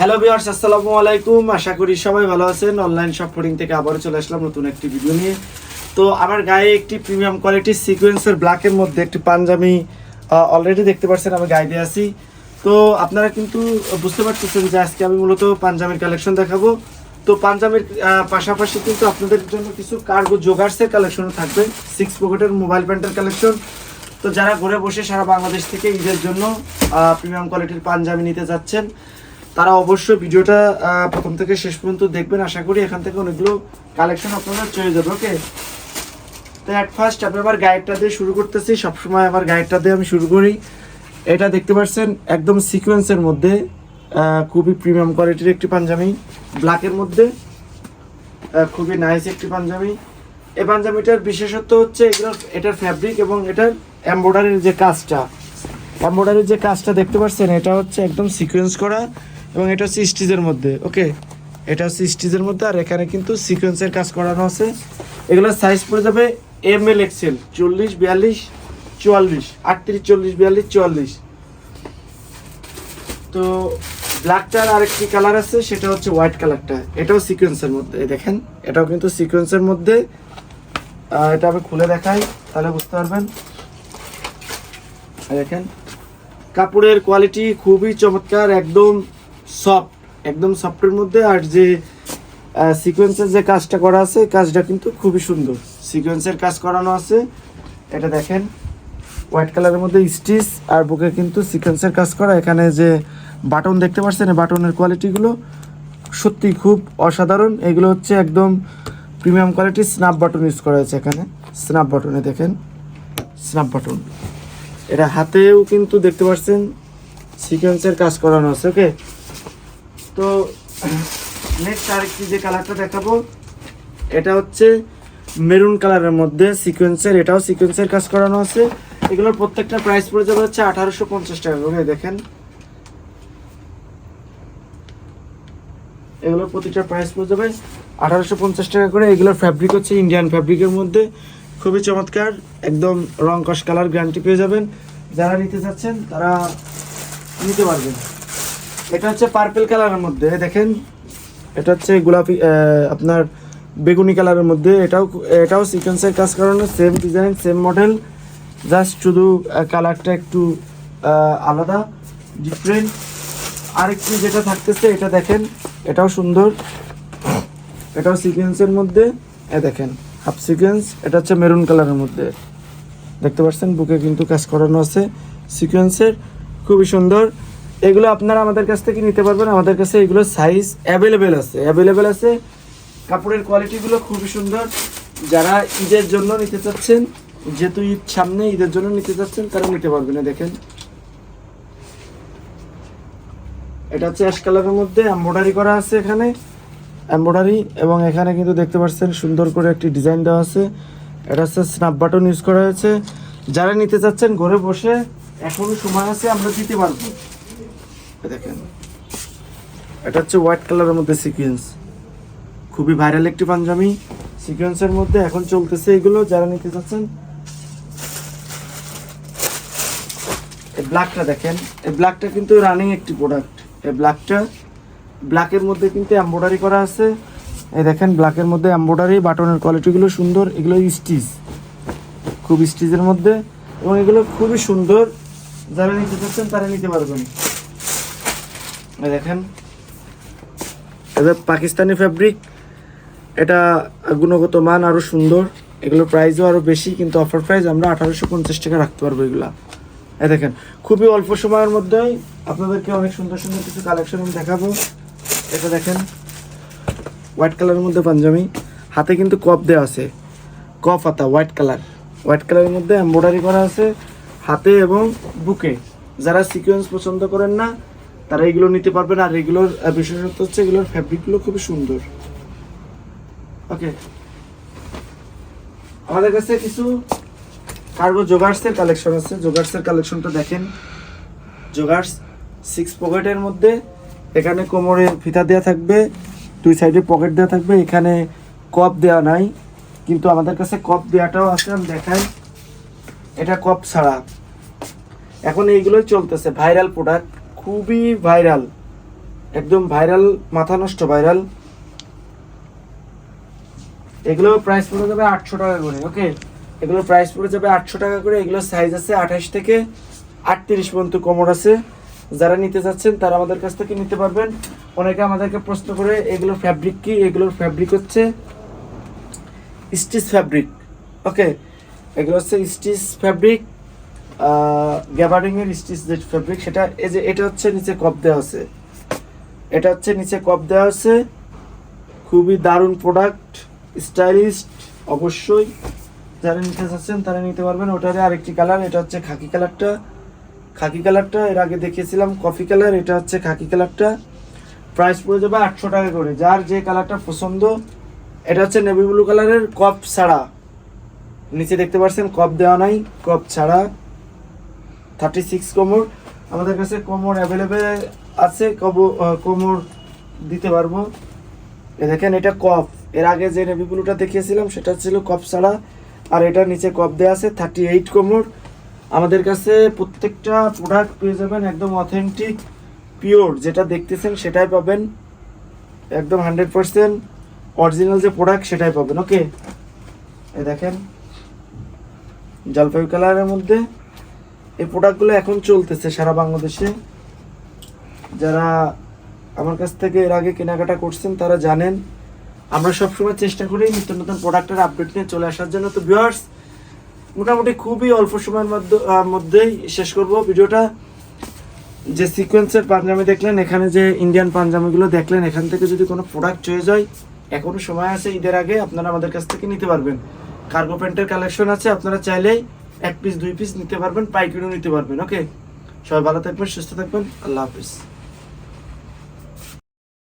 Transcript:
Hello viewers আসসালামু আলাইকুম। আশা করি সবাই ভালো আছেন। অনলাইন শপ থেকে আবারও চলে আসলাম নতুন একটি ভিডিও নিয়ে। তো আমার গায়ে একটি প্রিমিয়াম কোয়ালিটির সিকোয়েন্সের ব্ল্যাকের মধ্যে একটি পাঞ্জাবি অলরেডি দেখতে পাচ্ছেন আমি গায়ে দিয়ে আছি। তো আপনারা কিন্তু বুঝতে পারতেছেন যে আজকে আমি মূলত পাঞ্জাবির কালেকশন দেখাবো। তো পাঞ্জাবির পাশাপাশি কিন্তু আপনাদের জন্য কিছু কার্গো জোগার্সের কালেকশনও থাকবে। সিক্স পকেটের মোবাইল প্যান্টের কালেকশন তো যারা ঘরে বসে সারা বাংলাদেশ থেকে ঈদের জন্য প্রিমিয়াম কোয়ালিটির পাঞ্জাবি নিতে যাচ্ছেন তারা অবশ্যই ভিডিওটা প্রথম থেকে শেষ পর্যন্ত দেখবেন। আশা করি এখান থেকে অনেকগুলো কালেকশন আপনাদের চলে যাবে ওকে তো অ্যাট ফার্স্ট আমি আমার গাইডটা দিয়ে শুরু করতেছি। সবসময় আমার গাইডটা দিয়ে আমি শুরু করি। এটা দেখতে পাচ্ছেন, একদম সিকোয়েন্সের মধ্যে খুবই প্রিমিয়াম কোয়ালিটির একটি পাঞ্জাবি ব্ল্যাকের মধ্যে খুবই নাইস একটি পাঞ্জাবি। এই পাঞ্জাবিটার বিশেষত্ব হচ্ছে এগুলো, এটার ফ্যাব্রিক এবং এটার এমব্রয়ডারির যে কাজটা এমব্রয়ডারির যে কাজটা দেখতে পাচ্ছেন, এটা হচ্ছে একদম সিকোয়েন্স করা। এবং এটা হচ্ছে স্টিচের মধ্যে, ওকে? এটা হচ্ছে স্টিচের মধ্যে, আর এখানে কিন্তু সিকোয়েন্সের কাজ করানো আছে। এগুলোর সাইজ পড়ে যাবে এম এল এক্সেল চল্লিশ, বিয়াল্লিশ, চুয়াল্লিশ, আটত্রিশ, চল্লিশ, বিয়াল্লিশ, চুয়াল্লিশ। তো ব্ল্যাকটার আরেকটি কালার আছে, সেটা হচ্ছে হোয়াইট কালারটা এটাও সিকোয়েন্সের মধ্যে দেখেন, এটাও কিন্তু সিকোয়েন্সের মধ্যে। এটা আমি খুলে দেখাই, তাহলে বুঝতে পারবেন। দেখেন, কাপড়ের কোয়ালিটি খুবই চমৎকার, একদম সফট একদম সফটের মধ্যে আর যে সিকোয়েন্সের যে কাজটা করা আছে কাজটা কিন্তু খুবই সুন্দর। সিকোয়েন্সের কাজ করানো আছে। এটা দেখেন হোয়াইট কালারের মধ্যে স্টিচ আর বুকে কিন্তু সিকোয়েন্সের কাজ করা। এখানে যে বাটন দেখতে পাচ্ছেন বাটনের কোয়ালিটিগুলো সত্যি খুব অসাধারণ। এগুলো হচ্ছে একদম প্রিমিয়াম কোয়ালিটির স্ন্যাপ বাটন ইউজ করা হয়েছে এখানে। স্ন্যাপ বাটনে দেখেন স্ন্যাপ বাটন এটা হাতেও কিন্তু দেখতে পাচ্ছেন সিকোয়েন্সের কাজ করানো আছে ওকে তো নেক্সট আরেকটি যে কালারটা দেখাবো, এটা হচ্ছে মেরুন কালারের মধ্যে সিকোয়েন্সের এটাও সিকোয়েন্সের কাজ করানো আছে। এগুলোর প্রত্যেকটা প্রাইস পড়ে যাবে হচ্ছে আঠারোশো পঞ্চাশ টাকা করে, দেখেন। এগুলোর প্রতিটা প্রাইস পড়ে যাবে আঠারোশো পঞ্চাশ টাকা করে। এগুলোর ফ্যাব্রিক হচ্ছে ইন্ডিয়ান ফ্যাব্রিকের মধ্যে। খুবই চমৎকার, একদম রং কস কালার গ্যারান্টি পেয়ে যাবেন। যারা নিতে চাচ্ছেন, তারা নিতে পারবেন। এটা হচ্ছে পার্পেল কালারের মধ্যে দেখেন। এটা হচ্ছে গোলাপি আপনার বেগুনি কালারের মধ্যে। এটাও এটাও সিকোয়েন্সের কাজ করানো same design same model just শুধু কালারটা একটু আলাদা ডিফারেন্ট আরেকটি যেটা থাকতেছে, এটা দেখেন, এটাও সুন্দর। এটাও সিকোয়েন্সের মধ্যে এ দেখেন হাফ সিকোয়েন্স এটা হচ্ছে মেরুন কালারের মধ্যে। দেখতে পাচ্ছেন, বুকে কিন্তু কাজ করানো আছে। সিকোয়েন্সের খুবই সুন্দর। এগুলো আপনারা আমাদের কাছ থেকে নিতে পারবেন। আমাদের কাছে এগুলো সাইজ অ্যাভেলেবেল আছে। অ্যাভেলেবেল আছে। কাপড়ের কোয়ালিটিগুলো খুবই সুন্দর। যারা ঈদের জন্য নিতে চাচ্ছেন, যেহেতু ঈদ সামনে, ঈদের জন্য নিতে চাচ্ছেন, তারা নিতে পারবেন দেখেন। এটা হচ্ছে অ্যাশ কালারের মধ্যে এম্ব্রয়ডারি করা আছে এখানে। এম্ব্রয়ডারি এবং এখানে কিন্তু দেখতে পাচ্ছেন সুন্দর করে একটি ডিজাইন দেওয়া আছে। এটা হচ্ছে স্ন্যাপ বাটন ইউজ করা হয়েছে। যারা নিতে চাচ্ছেন, ঘরে বসে এখনও সময় আছে, আমরা দিতে পারব। দেখেন। এটা হচ্ছে হোয়াইট কালারের মধ্যে সিকোয়েন্স খুবই ভাইরাল একটি পাঞ্জাবি। সিকোয়েন্সের মধ্যে এখন চলতেছে এগুলো, যারা নিতে চাচ্ছেন। এই ব্ল্যাকটা দেখেন। এই ব্ল্যাকটা কিন্তু রানিং একটি প্রোডাক্ট এই ব্ল্যাকটা ব্ল্যাকের মধ্যে কিন্তু এমব্রয়ডারি করা আছে। এই দেখেন ব্ল্যাকের মধ্যে এমব্রয়ডারি বাটনের কোয়ালিটিগুলো সুন্দর, এগুলো স্টিচ খুব স্টিচের মধ্যে। এবং এগুলো খুবই সুন্দর। যারা নিতে চাচ্ছেন, তারা নিতে পারবেন। দেখেন। এটা পাকিস্তানি ফ্যাব্রিক এটা গুণগত মান আরও সুন্দর। এগুলো প্রাইসও আরও বেশি, কিন্তু অফার প্রাইস আমরা আঠারোশো পঞ্চাশ টাকা রাখতে পারব এগুলা। এই দেখেন, খুবই অল্প সময়ের মধ্যেই আপনাদেরকে অনেক সুন্দর সুন্দর কিছু কালেকশন আমি দেখাবো। এটা দেখেন হোয়াইট কালারের মধ্যে পাঞ্জাবি। হাতে কিন্তু কপ দেওয়া আছে কপ হাতা হোয়াইট কালার হোয়াইট কালারের মধ্যে এমব্রয়ডারি করা আছে, হাতে এবং বুকে। যারা সিকোয়েন্স পছন্দ করেন না তারা এগুলো নিতে পারবেন আর এগুলোর বিশেষত্ব হচ্ছে এগুলোর ফ্যাব্রিকগুলো খুবই সুন্দর। ওকে আমাদের কাছে কিছু কার্গো জোগার্সের কালেকশন আছে। জোগার্সের কালেকশনটা দেখেন। জোগার্স সিক্স পকেটের মধ্যে। এখানে কোমরে ফিতা দেওয়া থাকবে। দুই সাইডে পকেট দেওয়া থাকবে। এখানে কপ দেওয়া নাই। কিন্তু আমাদের কাছে কপ দেওয়াটাও আছে। আমি দেখাই। এটা কপ ছাড়া। এখন এইগুলোই চলতেছে। ভাইরাল প্রোডাক্ট খুবই ভাইরাল, একদম ভাইরাল, মাথা নষ্ট, ভাইরাল। এগুলো প্রাইস পড়ে যাবে আটশো টাকা করে ওকে এগুলোর প্রাইস পড়ে যাবে আটশো টাকা করে, এগুলোর সাইজ আছে আঠাশ থেকে আটত্রিশ পর্যন্ত কোমর আছে। যারা নিতে চাচ্ছেন, তারা আমাদের কাছ থেকে নিতে পারবেন। অনেকে আমাদেরকে প্রশ্ন করে, এগুলো ফ্যাব্রিক কি? এগুলোর ফ্যাব্রিক হচ্ছে স্টিচ ফ্যাব্রিক ওকে এগুলো হচ্ছে স্টিচ ফ্যাব্রিক গ্যাবারিং এর স্টিচ যে ফ্যাব্রিক সেটা এই যে এটা হচ্ছে নিচে কপ দেওয়া আছে এটা হচ্ছে নিচে কপ দেওয়া আছে খুবই দারুণ প্রোডাক্ট স্টাইলিশ অবশ্যই যারা নিতে চাচ্ছেন তারা নিতে পারবেন। ওটারে আরেকটি কালার এটা হচ্ছে খাকি কালারটা খাকি কালারটা এর আগে দেখিয়েছিলাম কফি কালার এটা হচ্ছে খাকি কালারটা প্রাইস পড়ে যাবে আটশো টাকা করে। যার যে কালারটা পছন্দ, এটা হচ্ছে নেভি ব্লু কালারের কপ ছাড়া। নিচে দেখতে পাচ্ছেন, কপ দেওয়া নাই, কপ ছাড়া। থার্টি সিক্স কোমর। আমাদের কাছে কোমর অ্যাভেলেবেল আছে, কব কোমর দিতে পারব। এ দেখেন, এটা কপ এর আগে যে নেভি ব্লুটা দেখিয়েছিলাম, সেটা ছিল কপ ছাড়া। আর এটা নিচে কপ দেওয়া আছে থার্টি এইট কোমর। আমাদের কাছে প্রত্যেকটা প্রোডাক্ট পেয়ে যাবেন, একদম অথেন্টিক পিওর যেটা দেখতেছেন, সেটাই পাবেন। একদম হান্ড্রেড পার্সেন্ট অরিজিনাল যে প্রোডাক্ট সেটাই পাবেন। ওকে এ দেখেন জলপাই কালারের মধ্যে এই প্রোডাক্টগুলো এখন চলতেছে সারা বাংলাদেশে। যারা আমার কাছ থেকে এর আগে কেনাকাটা করছেন, তারা জানেন, আমরা সবসময় চেষ্টা করি নিত্য নতুন প্রোডাক্টের আপডেট নিয়ে চলে আসার জন্য। তো ভিউয়ার্স মোটামুটি খুবই অল্প সময়ের মধ্যেই শেষ করব ভিডিওটা। যে সিকোয়েন্সের পাঞ্জাবি দেখলেন, এখানে যে ইন্ডিয়ান পাঞ্জাবিগুলো দেখলেন, এখান থেকে যদি কোনো প্রোডাক্ট চয়েস যায়, এখনও সময় আছে ঈদের আগে, আপনারা আমাদের কাছ থেকে নিতে পারবেন। কার্গো প্যান্টের কালেকশন আছে, আপনারা চাইলেই এক পিস দুই পিস নিতে পারবেন, পাইকারিও নিতে পারবেন ওকে সবাই ভালো থাকবেন, সুস্থ থাকবেন, আল্লাহ হাফিজ।